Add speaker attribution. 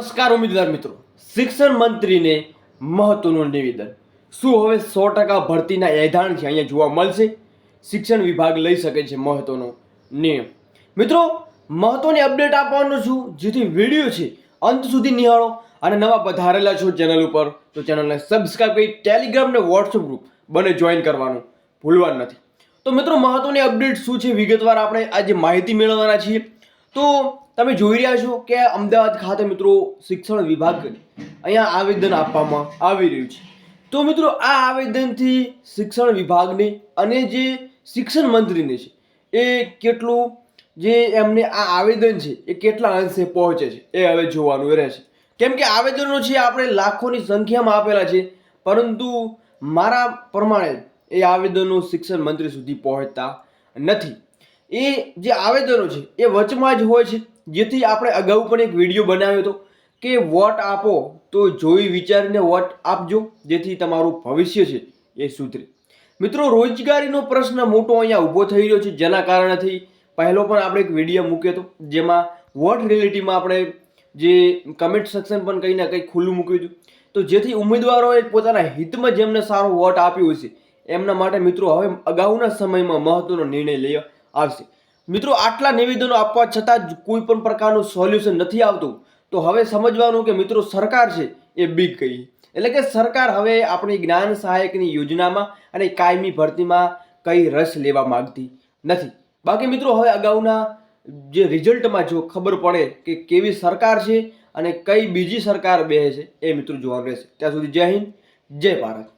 Speaker 1: નમસ્કાર ઉમેદવાર મિત્રો. શિક્ષણ મંત્રીને મહત્વનું નિવેદન. શું હવે સો ટકા ભરતીના એધાણ છે અહીંયા જોવા મળશે? શિક્ષણ વિભાગ લઈ શકે છે મહત્વનો નિયમ. મિત્રો, મહત્વની અપડેટ આપવાનો છું. જેથી વીડિયો છે અંત સુધી નિહાળો અને નવા પધારેલા છો ચેનલ ઉપર, તો ચેનલને સબસ્ક્રાઈબ કરી ટેલિગ્રામ ને વોટ્સઅપ ગ્રુપ બંને જોઈન કરવાનું ભૂલવાનું નથી. તો મિત્રો, મહત્વની અપડેટ શું છે? વિગતવાર આપણે આજે માહિતી મેળવવાના છીએ. તો તમે જોઈ રહ્યા છો કે અમદાવાદ ખાતે મિત્રો શિક્ષણ વિભાગ અહીંયા આવેદન આપવામાં આવી રહ્યું છે. તો મિત્રો આ આવેદનથી શિક્ષણ વિભાગને અને જે શિક્ષણ મંત્રીને છે, એ કેટલું જે એમને આ આવેદન છે, એ કેટલા અંશે પહોંચે છે, એ હવે જોવાનું રહેશે. કેમ કે આવેદનો છે, આપણે લાખોની સંખ્યામાં આપેલા છે, પરંતુ મારા પ્રમાણે એ આવેદનો શિક્ષણ મંત્રી સુધી પહોંચતા નથી. એ જે આવેદનો છે, એ વચમાં જ હોય છે, જેથી આપણે અગાઉ પણ એક વીડિયો બનાવ્યો હતો કે વોટ આપો તો જોઈ વિચારીને વોટ આપજો, જેથી તમારું ભવિષ્ય છે એ સુધરે. મિત્રો, રોજગારીનો પ્રશ્ન મોટો અહીંયા ઊભો થઈ રહ્યો છે, જેના કારણેથી પહેલો પણ આપણે એક વીડિયો મૂક્યો હતો, જેમાં વોટ રિલેટિવમાં આપણે જે કમેન્ટ સેક્શન પણ કંઈ ના કંઈ ખુલ્લું મૂક્યું હતું. તો જેથી ઉમેદવારોએ પોતાના હિતમાં જેમને સારો વોટ આપ્યો હશે, એમના માટે મિત્રો, હવે અગાઉના સમયમાં મહત્વનો નિર્ણય લઈ આવશે. મિત્રો, આટલા નિવેદનો આપવા છતાં કોઈ પણ પ્રકારનું સોલ્યુશન નથી આવતું. તો હવે સમજવાનું કે મિત્રો, સરકાર છે એ બીક ગઈ એટલે કે સરકાર હવે આપણી જ્ઞાન સહાયકની યોજનામાં અને કાયમી ભરતીમાં કઈ રસ લેવા માગતી નથી. બાકી મિત્રો, હવે અગાઉના જે રિઝલ્ટમાં જો ખબર પડે કે કેવી સરકાર છે અને કઈ બીજી સરકાર બે છે એ મિત્રો જોવાનું રહેશે. ત્યાં સુધી જય હિન્દ, જય ભારત.